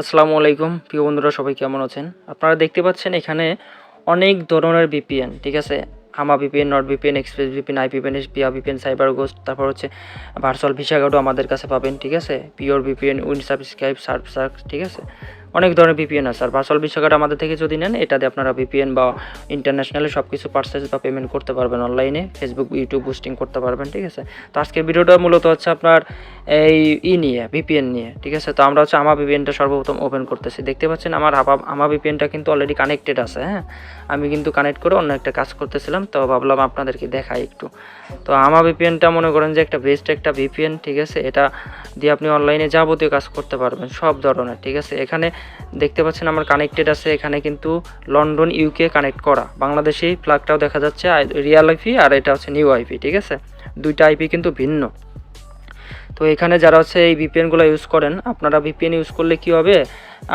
আসসালামু আলাইকুম। প্রিয় বন্ধুরা, সবাই কেমন আছেন? আপনারা দেখতে পাচ্ছেন এখানে অনেক ধরনের বিপিএন ঠিক আছে? হামা VPN not VPN Express VPN আইপিপিএন পিয়া বিপিএন সাইবার গোস্ট তারপর হচ্ছে ভার্চুয়াল ভিসা কার্ডও আমাদের কাছে পাবেন, ঠিক আছে? Pure VPN win subscribe Surfshark ঠিক আছে? অনেক ধরনের ভিপিএন আছে। আর ভার্চুয়াল ভিসা আমাদের থেকে যদি নেন, এটাতে আপনারা ভিপিএন বা ইন্টারন্যাশনালি সব কিছু পার্সেস বা পেমেন্ট করতে পারবেন অনলাইনে ফেসবুক ইউটিউব বুস্টিং করতে পারবেন, ঠিক আছে? তো আজকের ভিডিওটা মূলত হচ্ছে আপনার এই ই নিয়ে ভিপিএন নিয়ে, ঠিক আছে? তো আমরা হচ্ছে আমার ভিপিএনটা সর্বপ্রথম ওপেন করতেছি। দেখতে পাচ্ছেন আমার আমার ভিপিএনটা কিন্তু অলরেডি কানেক্টেড আছে হ্যাঁ? আমি কিন্তু কানেক্ট করে অন্য একটা কাজ করতেছিলাম, তো ভাবলাম আপনাদেরকে দেখাই একটু। তো আমার ভিপিএনটা মনে করেন যে একটা বেস্ট একটা ভিপিএন ঠিক আছে? এটা দিয়ে আপনি অনলাইনে যাবতীয় কাজ করতে পারবেন, সব ধরনের, ঠিক আছে? এখানে দেখতে পাচ্ছেন আমার কানেক্টেড আছে, এখানে কিন্তু লন্ডন ইউকে কানেক্ট করা। বাংলাদেশি ফ্ল্যাগটাও দেখা যাচ্ছে রিয়াল আইপি আর এটা হচ্ছে নিউ আইপি ঠিক আছে? দুইটা আইপি কিন্তু ভিন্ন। তো এখানে যারা হচ্ছে এই ভিপিএনগুলো ইউজ করেন, আপনারা ভিপিএন ইউজ করলে কি হবে?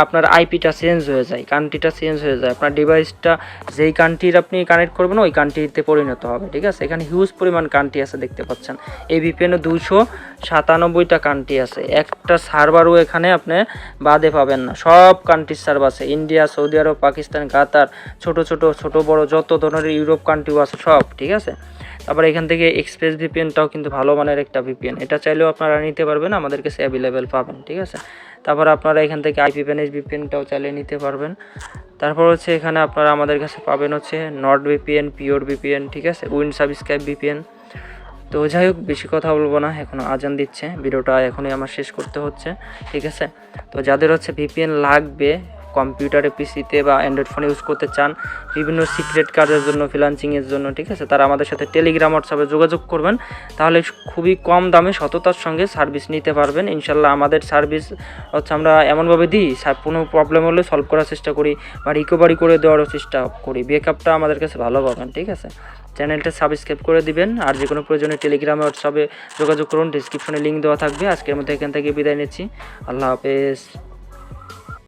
আপনার আইপিটা চেঞ্জ হয়ে যায় কান্ট্রিটা চেঞ্জ হয়ে যায়। আপনার ডিভাইসটা যেই কান্ট্রির আপনি কানেক্ট করবেন, ওই কান্ট্রিতে পরিণত হবে, ঠিক আছে? এখানে হিউজ পরিমাণ কান্ট্রি আছে দেখতে পাচ্ছেন। এই ভিপিএনে দুশো সাতানব্বইটা কান্ট্রি আছে। একটা সার্ভারও এখানে আপনি বাদে পাবেন না। সব কান্ট্রির সার্ভার আছে। ইন্ডিয়া, সৌদি আরব, পাকিস্তান, কাতার, ছোট ছোট ছোট, বড়, যত ধরনের ইউরোপ কান্ট্রিও আছে সব, ঠিক আছে? তারপর এখান থেকে এক্সপ্রেস ভিপিএনটাও কিন্তু ভালো মানের একটা ভিপিএন এটা চাইলেও আপনারা নিতে পারবেন আমাদের কাছে অ্যাভেলেবেল পাবেন, ঠিক আছে? তারপর আপনারা এখান থেকে আইপি প্যানেজ ভিপিএনটাও চাইলে নিতে পারবেন। তারপর হচ্ছে এখানে আপনারা আমাদের কাছে পাবেন হচ্ছে নট ভিপিএন পিওর ভিপিএন ঠিক আছে? উইন সাবস্ক্রাইব ভিপিএন তো যাই হোক, বেশি কথা বলব না, এখন আজান দিচ্ছে, ভিডিওটা এখনই আমার শেষ করতে হচ্ছে, ঠিক আছে? তো যাদের হচ্ছে ভিপিএন লাগবে কম্পিউটারে, পিসিতে বা অ্যান্ড্রয়েড ফোন ইউজ করতে চান, বিভিন্ন সিক্রেট কাজের জন্য ফ্রিলান্সিংয়ের জন্য, ঠিক আছে, তারা আমাদের সাথে টেলিগ্রাম হোয়াটসঅ্যাপে যোগাযোগ করবেন, তাহলে খুবই কম দামে সততার সঙ্গে সার্ভিস নিতে পারবেন। ইনশাল্লাহ আমাদের সার্ভিস হচ্ছে আমরা এমনভাবে দিই কোনো প্রবলেম হলে সলভ করার চেষ্টা করি বা রিকভারি করে দেওয়ারও চেষ্টা করি। ব্যাকআপটা আমাদের কাছে ভালো পাবেন, ঠিক আছে? চ্যানেলটা সাবস্ক্রাইব করে দিবেন, আর যে কোনো প্রয়োজনে টেলিগ্রামে হোয়াটসঅ্যাপে যোগাযোগ করুন ডিসক্রিপশনে লিঙ্ক দেওয়া থাকবে। আজকের মধ্যে এখান থেকে বিদায় নিচ্ছি। আল্লাহ হাফেজ।